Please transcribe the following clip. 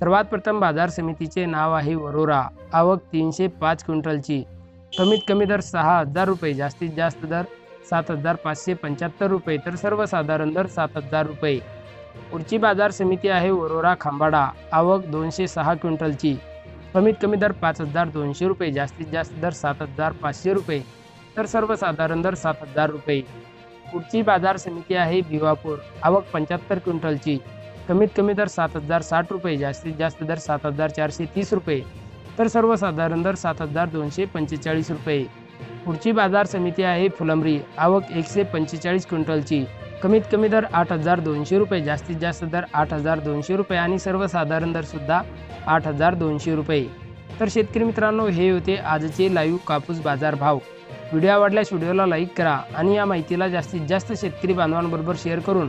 सर्वात प्रथम बाजार समितीचे नाव आहे वरोरा. आवक तीनशे पाच क्विंटलची. कमीत कमी दर सहा हजार रुपये जास्तीत जास्त दर सात हजार पाचशे पंच्याहत्तर रुपये तर सर्वसाधारण दर सात हजार रुपये. पुढची बाजार समिती आहे वरोरा खांबाडा. आवक दोनशे सहा क्विंटलची. कमीत कमी दर पाच हजार दोनशे रुपये जास्तीत जास्त दर सात हजार पाचशे रुपये तर सर्वसाधारण दर सात हजार रुपये. पुढची बाजार समिती आहे भिवापूर. आवक पंच्याहत्तर क्विंटलची. कमीत कमी दर सात हजार साठ रुपये जास्तीत जास्त दर सात हजार चारशे तीस रुपये तर सर्वसाधारण दर सात हजार दोनशे पंचेचाळीस रुपये. पुढची बाजार समिती आहे फुलंब्री आवक एकशे पंचेचाळीस क्विंटलची. कमीत कमी दर आठ हजार दोनशे रुपये जास्तीत जास्त दर आठ हजार दोनशे रुपये आणि सर्वसाधारण दरसुद्धा आठ हजार दोनशे रुपये. तर शेतकरी मित्रांनो हे होते आजचे लाईव्ह कापूस बाजार भाव. व्हिडिओ आवडल्यास व्हिडिओला लाईक करा आणि या माहितीला जास्तीत जास्त शेतकरी बांधवांबरोबर शेअर करून